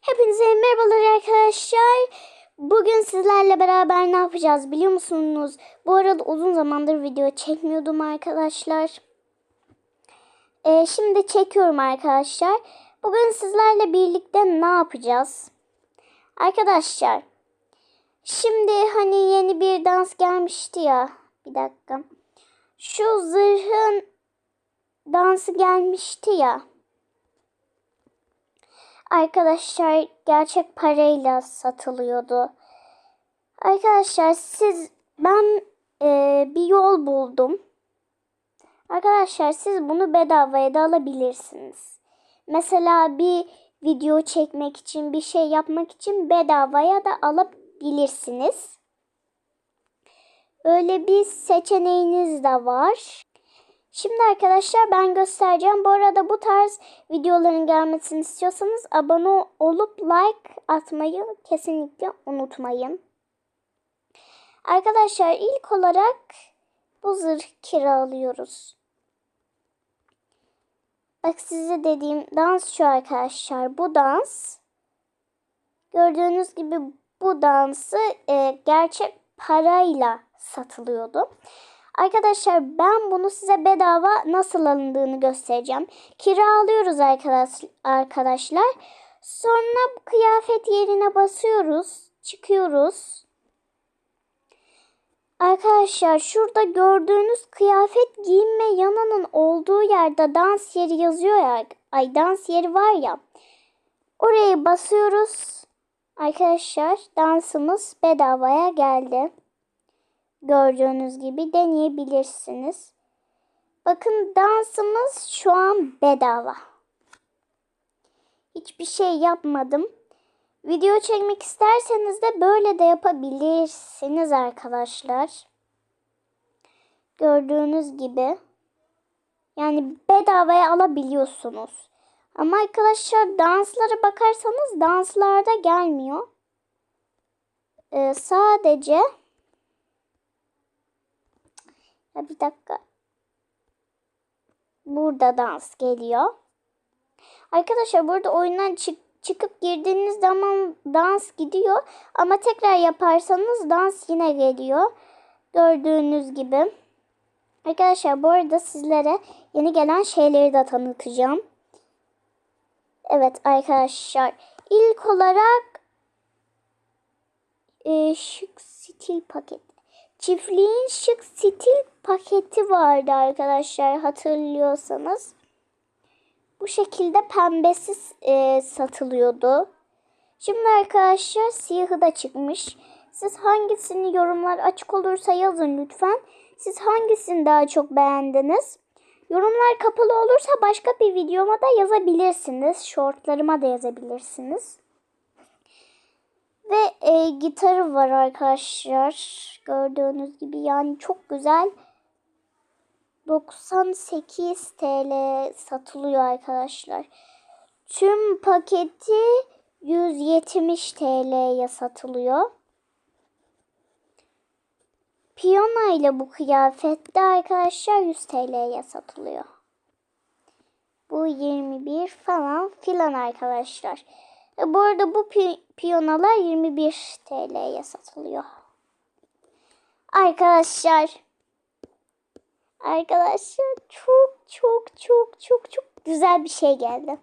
Hepinize merhabalar arkadaşlar. Bugün sizlerle beraber ne yapacağız biliyor musunuz? Bu arada uzun zamandır video çekmiyordum arkadaşlar. Ee, şimdi çekiyorum arkadaşlar. Bugün sizlerle birlikte ne yapacağız? Arkadaşlar. Şimdi hani yeni bir dans gelmişti ya. Bir dakika. Şu zırhın dansı gelmişti ya. Arkadaşlar gerçek parayla satılıyordu. Arkadaşlar siz ben e, bir yol buldum. Arkadaşlar siz bunu bedavaya da alabilirsiniz. Mesela bir video çekmek için bir şey yapmak için bedavaya da alabilirsiniz. Öyle bir seçeneğiniz de var. Şimdi arkadaşlar ben göstereceğim. Bu arada bu tarz videoların gelmesini istiyorsanız abone olup like atmayı kesinlikle unutmayın. Arkadaşlar ilk olarak bu zırh kiralıyoruz. Bak size dediğim dans şu arkadaşlar. Bu dans gördüğünüz gibi bu dansı e, gerçek parayla satılıyordu. Arkadaşlar ben bunu size bedava nasıl alındığını göstereceğim. Kiralıyoruz arkadaş, arkadaşlar. Sonra kıyafet yerine basıyoruz. Çıkıyoruz. Arkadaşlar şurada gördüğünüz kıyafet giyinme yanının olduğu yerde dans yeri yazıyor ya. Ay dans yeri var ya. Oraya basıyoruz. Arkadaşlar dansımız bedavaya geldi gördüğünüz gibi deneyebilirsiniz. Bakın dansımız şu an bedava. Hiçbir şey yapmadım. Video çekmek isterseniz de böyle de yapabilirsiniz arkadaşlar. Gördüğünüz gibi. Yani bedavaya alabiliyorsunuz. Ama arkadaşlar danslara bakarsanız danslarda gelmiyor. Ee, sadece Ha, bir dakika. Burada dans geliyor. Arkadaşlar burada oyundan çık çıkıp girdiğiniz zaman dans gidiyor. Ama tekrar yaparsanız dans yine geliyor. Gördüğünüz gibi. Arkadaşlar bu arada sizlere yeni gelen şeyleri de tanıtacağım. Evet arkadaşlar. ilk olarak e, şık stil paket. Çiftliğin şık stil paketi vardı arkadaşlar hatırlıyorsanız. Bu şekilde pembesi e, satılıyordu. Şimdi arkadaşlar siyahı da çıkmış. Siz hangisini yorumlar açık olursa yazın lütfen. Siz hangisini daha çok beğendiniz? Yorumlar kapalı olursa başka bir videoma da yazabilirsiniz. Shortlarıma da yazabilirsiniz. Ve e, gitarı var arkadaşlar. Gördüğünüz gibi yani çok güzel. 98 TL satılıyor arkadaşlar. Tüm paketi 170 TL'ye satılıyor. Piyano ile bu kıyafette arkadaşlar 100 TL'ye satılıyor. Bu 21 falan filan arkadaşlar. E, bu arada bu pi piyanolar 21 TL'ye satılıyor. Arkadaşlar. Arkadaşlar çok çok çok çok çok güzel bir şey geldi.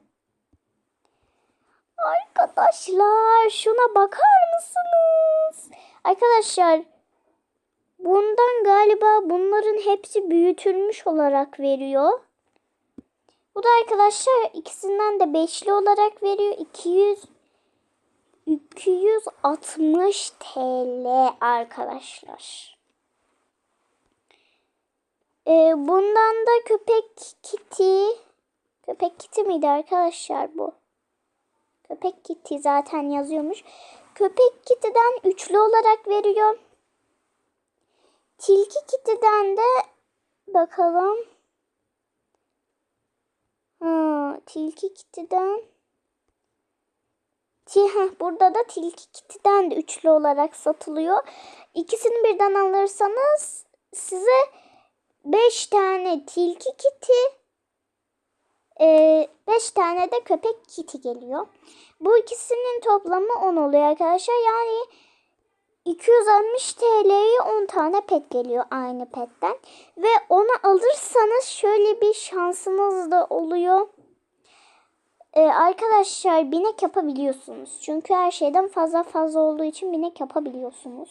Arkadaşlar şuna bakar mısınız? Arkadaşlar bundan galiba bunların hepsi büyütülmüş olarak veriyor. Bu da arkadaşlar ikisinden de beşli olarak veriyor. 200 260 TL arkadaşlar. Ee, bundan da köpek kiti köpek kiti miydi arkadaşlar bu? Köpek kiti zaten yazıyormuş. Köpek kitiden üçlü olarak veriyor. Tilki kitiden de bakalım. Ha, tilki kitiden Heh, burada da tilki kitiden de üçlü olarak satılıyor. İkisini birden alırsanız size 5 tane tilki kiti 5 tane de köpek kiti geliyor. Bu ikisinin toplamı 10 oluyor arkadaşlar. Yani 260 TL'ye 10 tane pet geliyor aynı petten. Ve onu alırsanız şöyle bir şansınız da oluyor. Ee, arkadaşlar binek yapabiliyorsunuz. Çünkü her şeyden fazla fazla olduğu için binek yapabiliyorsunuz.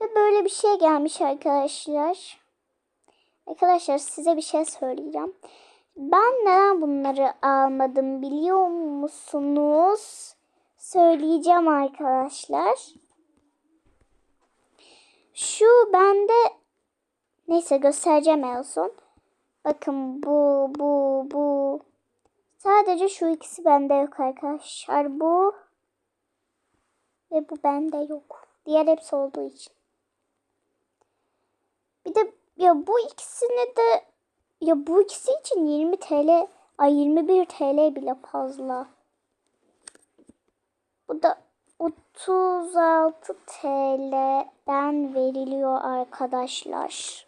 Ve böyle bir şey gelmiş arkadaşlar. Arkadaşlar size bir şey söyleyeceğim. Ben neden bunları almadım biliyor musunuz? Söyleyeceğim arkadaşlar. Şu bende neyse göstereceğim en son. Bakın bu bu bu. Sadece şu ikisi bende yok arkadaşlar. Bu ve bu bende yok. Diğer hepsi olduğu için. Ya bu ikisini de ya bu ikisi için 20 TL ay 21 TL bile fazla. Bu da 36 TL'den veriliyor arkadaşlar.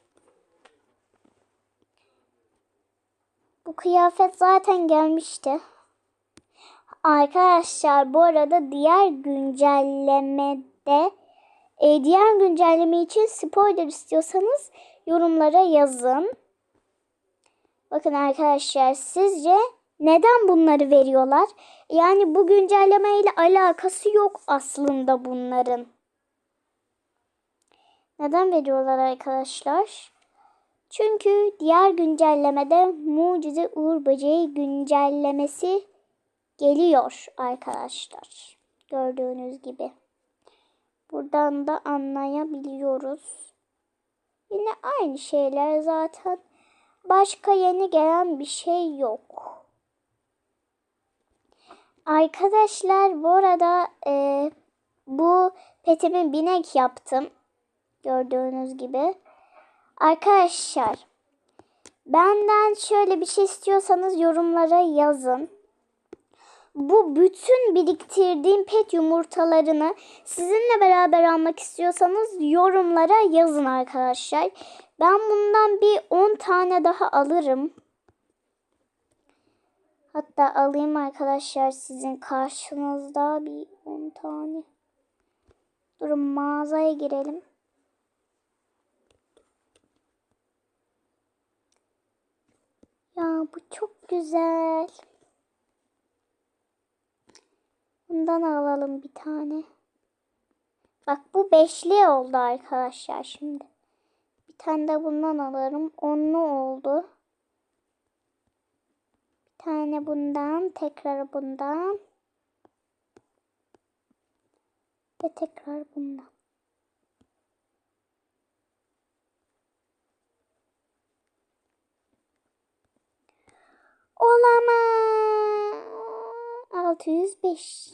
Bu kıyafet zaten gelmişti. Arkadaşlar bu arada diğer güncellemede e, diğer güncelleme için spoiler istiyorsanız yorumlara yazın. Bakın arkadaşlar sizce neden bunları veriyorlar? Yani bu güncelleme ile alakası yok aslında bunların. Neden veriyorlar arkadaşlar? Çünkü diğer güncellemede Mucize Uğur Böceği güncellemesi geliyor arkadaşlar. Gördüğünüz gibi. Buradan da anlayabiliyoruz. Yine aynı şeyler zaten. Başka yeni gelen bir şey yok. Arkadaşlar bu arada e, bu petimi binek yaptım. Gördüğünüz gibi. Arkadaşlar benden şöyle bir şey istiyorsanız yorumlara yazın. Bu bütün biriktirdiğim pet yumurtalarını sizinle beraber almak istiyorsanız yorumlara yazın arkadaşlar. Ben bundan bir 10 tane daha alırım. Hatta alayım arkadaşlar sizin karşınızda bir 10 tane. Durun mağazaya girelim. Ya bu çok güzel. Bundan alalım bir tane. Bak bu beşli oldu arkadaşlar şimdi. Bir tane de bundan alırım. Onlu oldu. Bir tane bundan. Tekrar bundan. Ve tekrar bundan. Olamaz. 605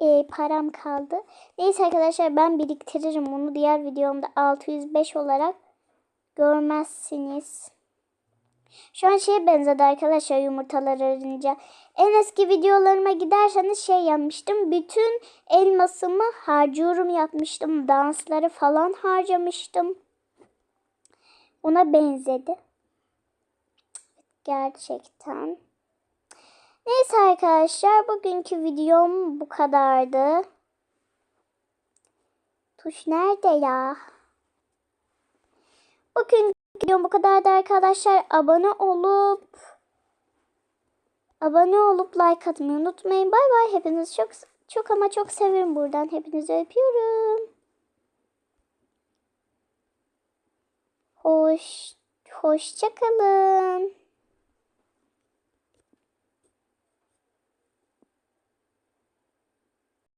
e, param kaldı. Neyse arkadaşlar ben biriktiririm onu diğer videomda 605 olarak görmezsiniz. Şu an şeye benzedi arkadaşlar yumurtalar arınca. En eski videolarıma giderseniz şey yapmıştım. Bütün elmasımı harcıyorum yapmıştım. Dansları falan harcamıştım. Ona benzedi. Gerçekten. Neyse arkadaşlar bugünkü videom bu kadardı. Tuş nerede ya? Bugün videom bu kadardı arkadaşlar. Abone olup abone olup like atmayı unutmayın. Bay bay. Hepinizi çok çok ama çok severim buradan. Hepinizi öpüyorum. Hoş hoşça kalın.